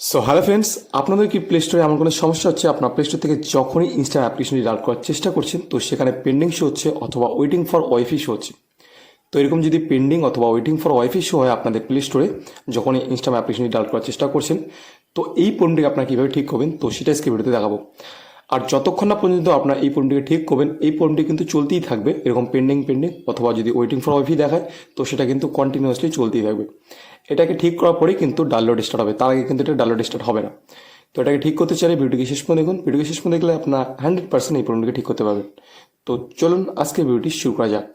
So hello friends আপনাদের কি play স্টোরে এমন কোনো সমস্যা হচ্ছে? আপনার প্লে স্টোর থেকে যখনই ইনস্টা অ্যাপ্লিকেশনটি ডাউট করার চেষ্টা করছেন, তো সেখানে পেন্ডিং শো হচ্ছে অথবা ওয়েটিং ফর ওয়াইফি শো হচ্ছে। তো এরকম যদি পেন্ডিং অথবা ওয়েটিং ফর ওয়াইফি শো হয় আপনাদের প্লে স্টোরে যখনই ইনস্টা অ্যাপ্লিকেশনটি ডাউট করার চেষ্টা করছেন, তো এই প্রবলেমটিকে আপনারা কীভাবে ঠিক করবেন? তো সেটা আজকে ভিডিওতে দেখাবো। আর যতক্ষণ না পর্যন্ত আপনার এই প্রবলেমটিকে ঠিক করবেন, এই প্রবলেমটি কিন্তু চলতেই থাকবে, এরকম পেন্ডিং পেন্ডিং অথবা যদি ওয়েটিং ফর ওয়াইফি দেখায়, তো সেটা কিন্তু কন্টিনিউয়াসলি চলতেই থাকবে। এটাকে ঠিক করার পরেই কিন্তু ডাউনলোড স্টার্ট হবে। তার আগে কিন্তু এটা ডাউনলোড স্টার্ট হবে না। তো এটাকে ঠিক করতে চাইলে ভিডিওটিকে শেষ পর্যন্ত দেখুন। ভিডিওকে শেষ পর্যন্ত দেখলে আপনার হান্ড্রেড পার্সেন্ট এই প্রবলেমটিকে ঠিক করতে পারবেন। তো চলুন আজকে ভিডিওটি শুরু করা যাক।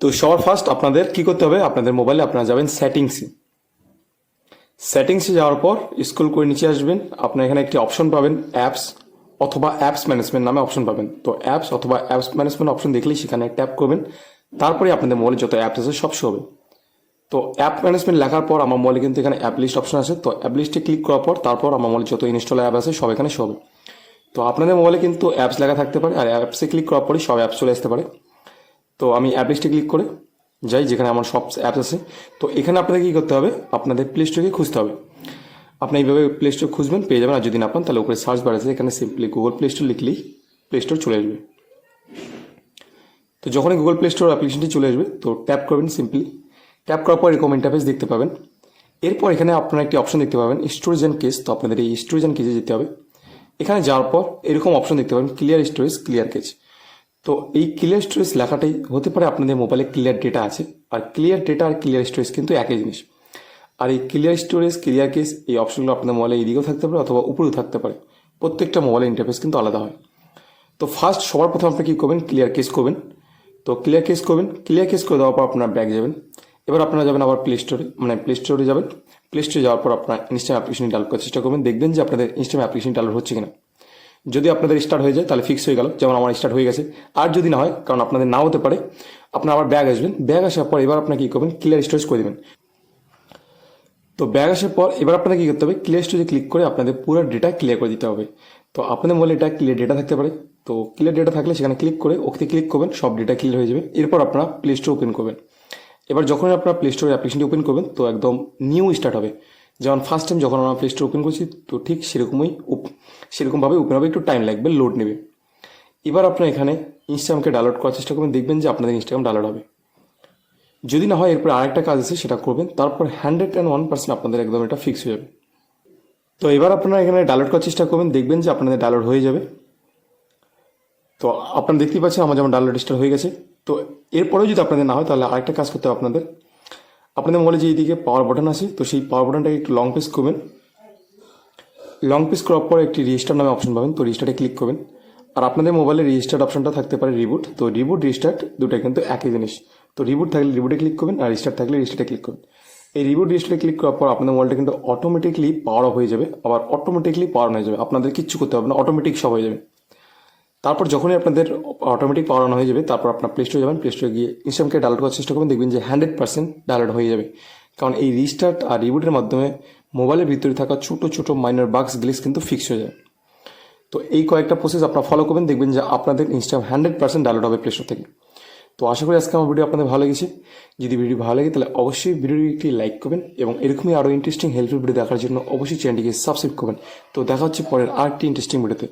তো সবার ফার্স্ট আপনাদের কি করতে হবে? আপনাদের মোবাইলে আপনারা যাবেন সেটিংসে সেটিংসে যাওয়ার পর স্ক্রল করে নিচে আসবেন। আপনার এখানে একটি অপশন পাবেন অ্যাপস অথবা অ্যাপস ম্যানেজমেন্ট নামে অপশন পাবেন। তো অ্যাপস অথবা অ্যাপস ম্যানেজমেন্ট অপশন দেখলেই সেখানে ট্যাপ করবেন। তারপরে আপনাদের মোবাইলে যত অ্যাপস আছে সব শো হবে। তো অ্যাপ ম্যানেজমেন্ট লেখার পর আমার মোবাইলে কিন্তু এখানে অ্যাপ লিস্ট অপশন আছে। তো অ্যাপ লিস্টে ক্লিক করার পর তারপর আমার মোবাইলে যত ইনস্টল অ্যাপ আছে সব এখানে শো হবে। তো আপনাদের মোবাইলে কিন্তু অ্যাপস লেখা থাকতে পারে আর অ্যাপসে ক্লিক করার পরই সব অ্যাপস চলে আসতে পারে। তো আমি অ্যাপ লিস্টে ক্লিক করে যাই যেখানে আমার সব অ্যাপস আছে। তো এখানে আপনাদের কী করতে হবে? আপনাদের প্লে স্টোরকে খুঁজতে হবে। আপনি এইভাবে প্লে স্টোর খুঁজবেন, পেয়ে যাবেন। আর যদি না পান, তাহলে উপরে সার্চ বার আছে এখানে সিম্পলি গুগল প্লে স্টোর লিখলেই প্লে স্টোর চলে আসবে। তো যখনই গুগল প্লে স্টোর অ্যাপ্লিকেশনটি চলে আসবে, তো ট্যাপ করবেন সিম্পলি ট্যাপ করার পর এরকম ইন্টারফেস দেখতে পাবেন। এরপর এখানে আপনারা একটি অপশন দেখতে পাবেন স্টোরেজ অ্যান্ড কেস তো আপনাদের এই স্টোরেজ অ্যান্ড কেজে যেতে হবে। এখানে যাওয়ার পর এরকম অপশন দেখতে পাবেন ক্লিয়ার স্টোরেজ ক্লিয়ার কেজ তো এই ক্লিয়ার স্টোরেজ লেখাটাই হতে পারে আপনাদের মোবাইলে ক্লিয়ার ডেটা আছে। আর ক্লিয়ার ডেটা আর ক্লিয়ার স্টোরেজ কিন্তু একই জিনিস। আর এই ক্লিয়ার স্টোরেজ ক্লিয়ার কেস এই অপশনগুলো আপনাদের মোবাইলে এদিকেও থাকতে পারে অথবা উপরেও থাকতে পারে। প্রত্যেকটা মোবাইলের ইন্টারফেস কিন্তু আলাদা হয়। তো ফার্স্ট সবার প্রথম আপনি কী করবেন? ক্লিয়ার কেস করবেন। তো ক্লিয়ার কেস করবেন। ক্লিয়ার কেস করে দেওয়ার পর আপনার ব্যাগ যাবেন। এবার আপনারা যাবেন আবার প্লে স্টোরে মানে প্লে স্টোরে যাবেন। প্লে স্টোরে যাওয়ার পর আপনার ইনস্টাগ্রাম অ্যাপ্লিকেশন ডাউনলোড করার চেষ্টা করবেন। দেখবেন যে আপনাদের ইনস্টাগ্রাম অ্যাপ্লিকেশন ডাউনলোড হচ্ছে কিনা। যদি আপনাদের স্টার্ট হয়ে যায়, তাহলে ফিক্স হয়ে গেল। যেমন আমার স্টার্ট হয়ে গেছে। আর যদি না হয়, কারণ আপনাদের নাও হতে পারে, আপনার আবার ব্যাগ আসবেন। ব্যাগ আসার পর এবার আপনার কী করবেন? ক্লিয়ার স্টোরেজ করে দেবেন। তো ব্যাগ আসার পর এবার আপনাদের কী করতে হবে? ক্লিয়ার স্টোরেজে ক্লিক করে আপনাদের পুরো ডেটা ক্লিয়ার করে দিতে হবে। তো আপনাদের মোবাইলে এটা ক্লিয়ার ডেটা থাকতে পারে। তো ক্লিয়ার ডেটা থাকলে সেখানে ক্লিক করে ওকে ক্লিক করবেন, সব ডেটা ক্লিয়ার হয়ে যাবে। এরপর আপনারা প্লে স্টোর ওপেন করবেন। এবার যখন আপনারা প্লে স্টোরের অ্যাপ্লিকেশনটি ওপেন করবেন, তো একদম নিউ স্টার্ট হবে। যেমন ফার্স্ট টাইম যখন আমরা প্লে স্টোর ওপেন করছি, তো ঠিক সেরকমই সেরকমভাবে ওপেন হবে, একটু টাইম লাগবে লোড নেবে। এবার আপনার এখানে ইনস্টাগ্রামকে ডাউনলোড করার চেষ্টা করবেন, দেখবেন যে আপনাদের ইনস্টাগ্রাম ডাউনলোড হবে। যদি না হয় এরপর আরেকটা কাজ আছে, সেটা করবেন। তারপর হান্ড্রেড অ্যান্ড ওয়ান পার্সেন্ট আপনাদের একদম এটা ফিক্স হয়ে যাবে। তো এবার আপনারা এখানে ডাউনলোড করার চেষ্টা করবেন, দেখবেন যে আপনাদের ডাউনলোড হয়ে যাবে। তো আপনারা দেখতেই পাচ্ছেন আমার যেমন ডাউনলোড স্টার্ট হয়ে গেছে। তো এরপরেও যদি আপনাদের না হয়, তাহলে আরেকটা কাজ করতে হবে আপনাদের। আপনাদের মোবাইলে যে এইদিকে পাওয়ার বাটন আছে, তো সেই পাওয়ার বাটনটাকে একটু লং প্রেস করবেন। লং প্রেস করার পর একটি রেজিস্টার নামে অপশন পাবেন, তো রেজিস্টারে ক্লিক করবেন। আর আপনাদের মোবাইলে রেজিস্টার্ড অপশনটা থাকতে পারে রিবুট তো রিবুট রিস্টার্ট দুটো কিন্তু একই জিনিস। তো রিবুট থাকলে রিবুটে ক্লিক করবেন আর রিস্টার্ট থাকলে রিস্টার্টে ক্লিক করবেন। এই রিবুট রিস্টারে ক্লিক করার পর আপনাদের মোবাইলটা কিন্তু অটোমেটিকলি পাওয়ার অফ হয়ে যাবে, আবার অটোমেটিকলি পাওয়ার অন হয়ে যাবে। আপনাদের কিচ্ছু করতে হবে না অটোমেটিক সব হয়ে যাবে। তারপর যখনই আপনাদের অটোমেটিক পাওয়ার অন হয়ে যাবে, তারপর আপনার প্লে স্টোরে যাবেন প্লে স্টোরে গিয়ে ইনস্টাগ্রামকে ডাউনলোড করার চেষ্টা করবেন, দেখবেন যে হান্ড্রেড পার্সেন্ট ডাউনলোড হয়ে যাবে। কারণ এই রিস্টার্ট আর রিবুটের মাধ্যমে মোবাইলের ভিতরে থাকা ছোটো ছোটো মাইনর বাগস গ্লিস কিন্তু ফিক্স হয়ে যায়। তো এই কয়েকটা প্রসেস আপনারা ফলো করবেন, দেখবেন যে আপনাদের ইনস্টাম হান্ড্রেড পার্সেন্ট ডাউনলোড হবে প্লে স্টোর থেকে। তো আশা করি আজকে আমার ভিডিও আপনাদের ভালো লেগেছে। যদি ভিডিও ভালো লাগে, তাহলে অবশ্যই ভিডিওটি একটি লাইক করবেন এবং এরকমই আরও ইন্টারেস্টিং হেল্পফুল ভিডিও দেখার জন্য অবশ্যই চ্যানেলটিকে সাবস্ক্রাইব করবেন। তো দেখা হচ্ছে পরের আরেকটি ইন্টারেস্টিং ভিডিওতে